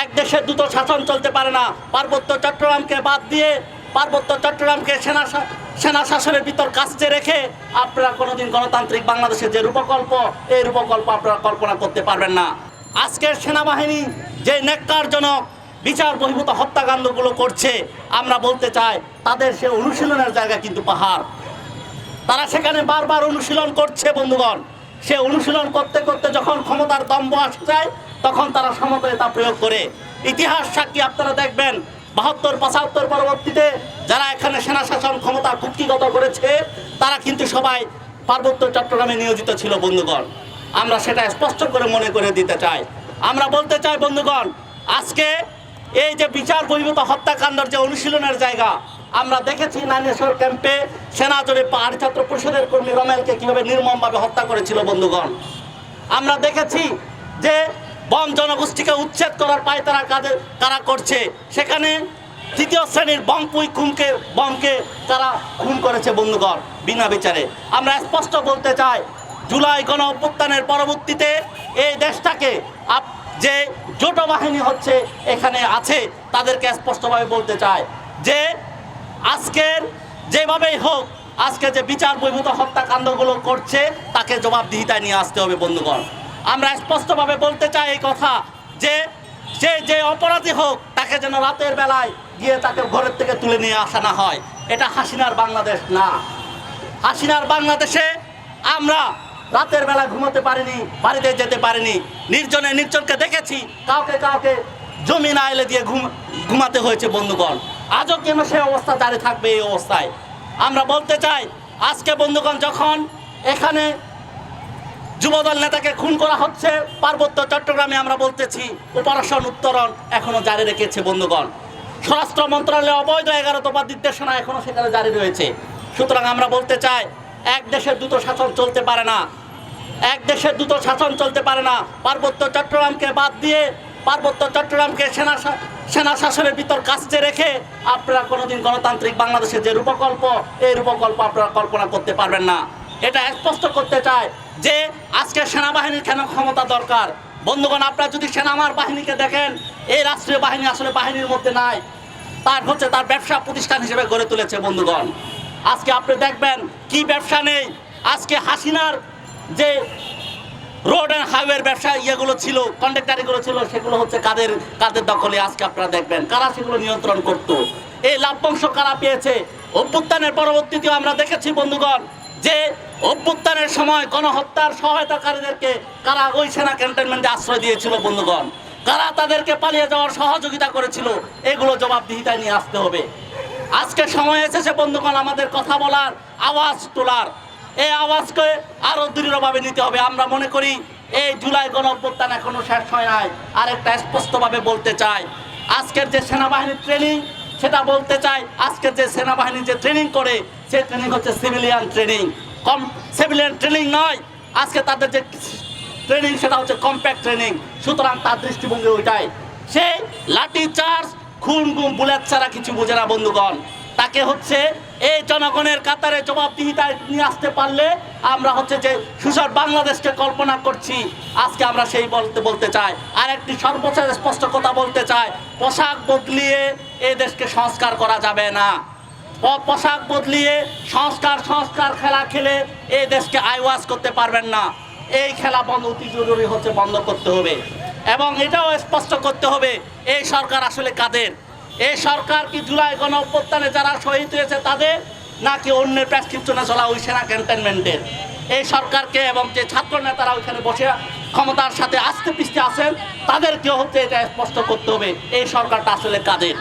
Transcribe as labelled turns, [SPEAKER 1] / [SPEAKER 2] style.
[SPEAKER 1] এক দেশে দুটো শাসন চলতে পারে না। পার্বত্য চট্টগ্রামকে বাদ দিয়ে পার্বত্য চট্টগ্রামকে সেনা সেনা শাসনের ভিতর কাছে রেখে আপনারা কোনোদিন গণতান্ত্রিক বাংলাদেশের যে রূপকল্প, এই রূপকল্প আপনারা কল্পনা করতে পারবেন না। আজকের সেনাবাহিনী যে নেককারজনক বিচার বহির্ভূত হত্যাকাণ্ডগুলো করছে, আমরা বলতে চাই তাদের সে অনুশীলনের জায়গা কিন্তু পাহাড়। তারা সেখানে বারবার অনুশীলন করছে, বন্ধুগণ। সে অনুশীলন করতে করতে যখন ক্ষমতার দম্ভ আসে যায় তখন তারা সমতলে তা প্রয়োগ করে। ইতিহাস সাক্ষী আপনারা দেখবেন, বাহাত্তর, পঁচাত্তর পরবর্তীতে যারা এখানে সেনা শাসন ক্ষমতা কুক্ষিগত করেছে, তারা কিন্তু সবাই পার্বত্য চট্টগ্রামে নিয়োজিত ছিল, বন্ধুগণ। আমরা সেটা স্পষ্ট করে মনে করে দিতে চাই। আমরা বলতে চাই, বন্ধুগণ, আজকে এই যে বিচার বহির্ভূত হত্যাকাণ্ডের যে অনুশীলনের জায়গা, আমরা দেখেছি নাইনেশ্বর ক্যাম্পে সেনা জোরে পাহাড়ি ছাত্র পরিষদের কর্মী রমেলকে কীভাবে নির্মমভাবে হত্যা করেছিল, বন্ধুগণ। আমরা দেখেছি যে বন জনগোষ্ঠীকে উচ্ছেদ করার পায় তারা কাদের তারা করছে। সেখানে তৃতীয় শ্রেণির বমপুই খুনকে, বমকে তারা খুন করেছে বন্ধুগণ, বিনা বিচারে। আমরা স্পষ্ট বলতে চাই, জুলাই গণ অভ্যুত্থানের পরবর্তীতে এই দেশটাকে আপ যে জোট বাহিনী হচ্ছে, এখানে আছে, তাদেরকে স্পষ্টভাবে বলতে চায় যে আজকের যেভাবেই হোক, আজকে যে বিচার বহির্ভূত হত্যাকাণ্ডগুলো করছে, তাকে জবাবদিহিতায় নিয়ে আসতে হবে বন্ধুগণ। আমরা স্পষ্টভাবে বলতে চাই এই কথা যে সে যে অপরাধী হোক, তাকে যেন রাতের বেলায় গিয়ে তাকে ঘরের থেকে তুলে নিয়ে আসা না হয়। এটা হাসিনার বাংলাদেশ না। হাসিনার বাংলাদেশে আমরা রাতের বেলা ঘুমোতে পারিনি, বাড়িতে যেতে পারিনি, নির্জনে নির্জনকে দেখেছি, কাউকে কাউকে জমি না এলে দিয়ে ঘুম, ঘুমাতে হয়েছে বন্ধুগণ। আজও কেন সে অবস্থা দাঁড়িয়ে থাকবে এই অবস্থায়? আমরা বলতে চাই, আজকে বন্ধুগণ যখন এখানে যুবদল নেতাকে খুন করা হচ্ছে। পার্বত্য চট্টগ্রামে আমরা বলতেছি, অপারেশন উত্তরণ এখনও জারি রেখেছে বন্ধুগণ। স্বরাষ্ট্র মন্ত্রণালয়ে অবৈধ এগারো দফা নির্দেশনা এখনও সেখানে জারি রয়েছে। সুতরাং আমরা বলতে চাই, এক দেশের দুটো শাসন চলতে পারে না। এক দেশের দুটো শাসন চলতে পারে না। পার্বত্য চট্টগ্রামকে বাদ দিয়ে পার্বত্য চট্টগ্রামকে সেনা সেনা শাসনের ভিতর কাছে রেখে আপনারা কোনোদিন গণতান্ত্রিক বাংলাদেশের যে রূপকল্প, এই রূপকল্প আপনারা কল্পনা করতে পারবেন না। এটা স্পষ্ট করতে চায় যে আজকে সেনাবাহিনীর কেন ক্ষমতা দরকার? বন্ধুগণ, আপনারা যদি সেনামার বাহিনীকে দেখেন, এই রাষ্ট্রীয় বাহিনী আসলে বাহিনীর মধ্যে নাই। তার হচ্ছে তার ব্যবসা প্রতিষ্ঠান হিসেবে গড়ে তুলেছে বন্ধুগণ। আজকে আপনি দেখবেন কি ব্যবসা নেই। আজকে হাসিনার যে রোড অ্যান্ড হাইওয়ের ব্যবসা, ইয়েগুলো ছিল, কন্ডাক্টারিগুলো ছিল, সেগুলো হচ্ছে কাদের কাদের দখলে আজকে আপনারা দেখবেন। কারা সেগুলো নিয়ন্ত্রণ করত? এই লাভ্যাংশ কারা পেয়েছে? অভ্যুত্থানের পরবর্তীতেও আমরা দেখেছি বন্ধুগণ যে অভ্যুত্থানের সময় গণহত্যার সহায়তাকারীদেরকে কারা ওই সেনা ক্যান্টনমেন্টে আশ্রয় দিয়েছিল, বন্ধুগণ? কারা তাদেরকে পালিয়ে যাওয়ার সহযোগিতা করেছিল? এগুলো জবাবদিহিতায় নিয়ে আসতে হবে। আজকে সময় এসেছে, বন্ধুগণ, আমাদের কথা বলার, আওয়াজ তোলার। এই আওয়াজকে আরও দৃঢ়ভাবে নিতে হবে। আমরা মনে করি, এই জুলাই গণ অভ্যুত্থান এখনও শেষ হয় নাই। আরেকটা স্পষ্টভাবে বলতে চাই, আজকের যে সেনাবাহিনীর ট্রেনিং সেটা বলতে চাই, আজকের যে সেনাবাহিনী যে ট্রেনিং করে, সেই ট্রেনিং হচ্ছে সিভিলিয়ান ট্রেনিং কম সিভিলিয়ান ট্রেনিং নয়। আজকে তাদের যে ট্রেনিং সেটা হচ্ছে কম্প্যাক্ট ট্রেনিং সুতরাং তার দৃষ্টিভঙ্গি ওইটাই। সেই লাঠি, চার্জ, খুন, গুম, বুলেট ছাড়া কিছু বোঝে না, বন্ধুগণ। তাকে হচ্ছে এই জনগণের কাতারে জবাবদিহিতায় নিয়ে আসতে পারলে আমরা হচ্ছে যে সুসর বাংলাদেশকে কল্পনা করছি। আজকে আমরা সেই বলতে বলতে চাই। আর একটি সর্বশেষ স্পষ্ট কথা বলতে চাই। পোশাক বদলিয়ে এই দেশকে সংস্কার করা যাবে না। পোশাক বদলিয়ে সংস্কার সংস্কার খেলা খেলে এই দেশকে আইওয়াজ করতে পারবেন না। এই খেলা বন্ধ, অতি জরুরি হচ্ছে বন্ধ করতে হবে। এবং এটাও স্পষ্ট করতে হবে, এই সরকার আসলে কাদের? এই সরকার কি জুলাই গণ যারা শহীদ হয়েছে তাদের? নাকি অন্যের প্রেসক্রিপশনে চলা ওই সেনা ক্যান্টনমেন্টের এই সরকারকে এবং যে ছাত্র নেতারা ওইখানে বসে ক্ষমতার সাথে আস্তে পিস্তে আছেন, তাদেরকেও হচ্ছে এটা স্পষ্ট করতে হবে, এই সরকারটা আসলে কাদের?